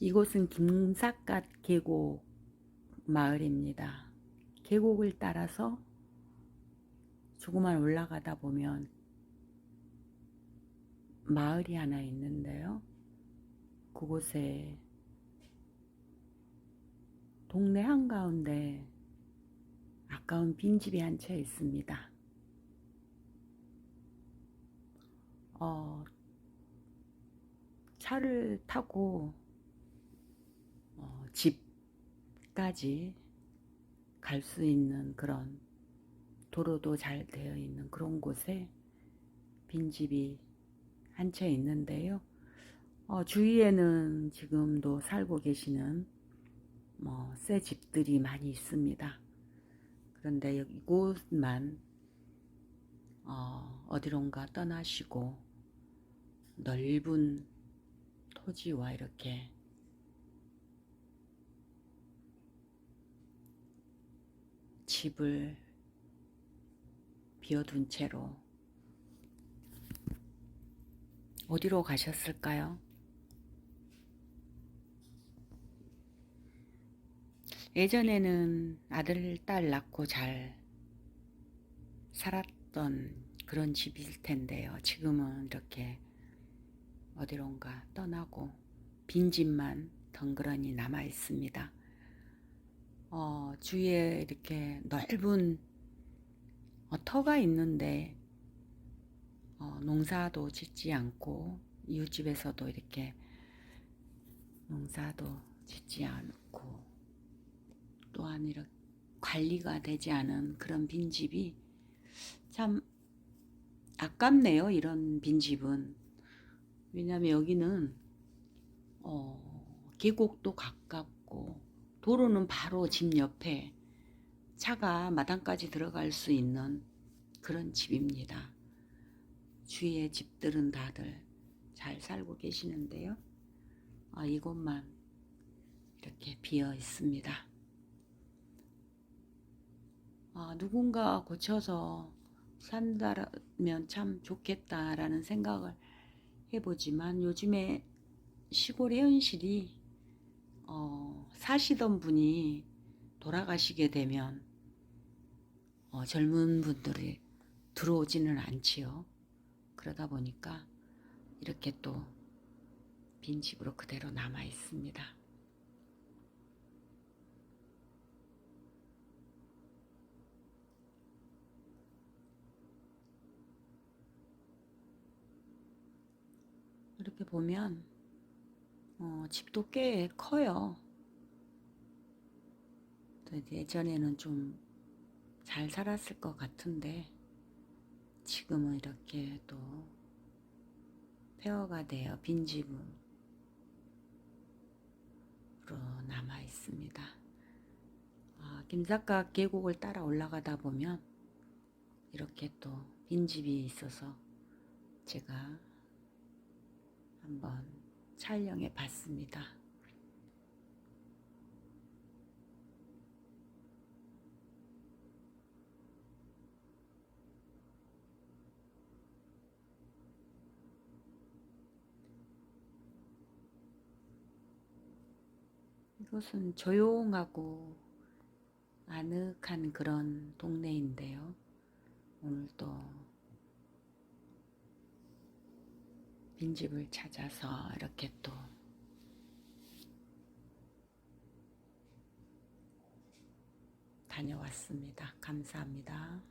이곳은 김삿갓 계곡 마을입니다. 계곡을 따라서 조금만 올라가다 보면 마을이 하나 있는데요. 그곳에 동네 한가운데 아까운 빈집이 한 채 있습니다. 어, 차를 타고 어, 집까지 갈 수 있는 그런 도로도 잘 되어 있는 그런 곳에 빈집이 한 채 있는데요. 어, 주위에는 지금도 살고 계시는 뭐새 집들이 많이 있습니다. 그런데 이곳만 어, 어디론가 떠나시고 넓은 토지와 이렇게 집을 비워둔 채로 어디로 가셨을까요? 예전에는 아들, 딸 낳고 잘 살았던 그런 집일 텐데요. 지금은 이렇게 어디론가 떠나고 빈 집만 덩그러니 남아 있습니다. 어, 주위에 이렇게 넓은 어, 터가 있는데 어, 농사도 짓지 않고 이웃집에서도 이렇게 농사도 짓지 않고 또한 이렇게 관리가 되지 않은 그런 빈집이 참 아깝네요. 이런 빈집은 왜냐하면 여기는 어, 계곡도 가깝고 도로는 바로 집 옆에 차가 마당까지 들어갈 수 있는 그런 집입니다. 주위의 집들은 다들 잘 살고 계시는데요. 아, 이곳만 이렇게 비어 있습니다. 아, 누군가 고쳐서 산다면 참 좋겠다라는 생각을 해보지만 요즘에 시골의 현실이 어, 사시던 분이 돌아가시게 되면 어, 젊은 분들이 들어오지는 않지요. 그러다 보니까 이렇게 또 빈집으로 그대로 남아 있습니다. 이렇게 보면 어, 집도 꽤 커요. 또 예전에는 좀 잘 살았을 것 같은데 지금은 이렇게 또 폐허가 되어 빈집으로 남아 있습니다. 아, 김삿갓 계곡을 따라 올라가다 보면 이렇게 또 빈집이 있어서 제가 한번 촬영해 봤습니다. 이곳은 조용하고 아늑한 그런 동네인데요. 오늘도 빈집을 찾아서 이렇게 또 다녀왔습니다. 감사합니다.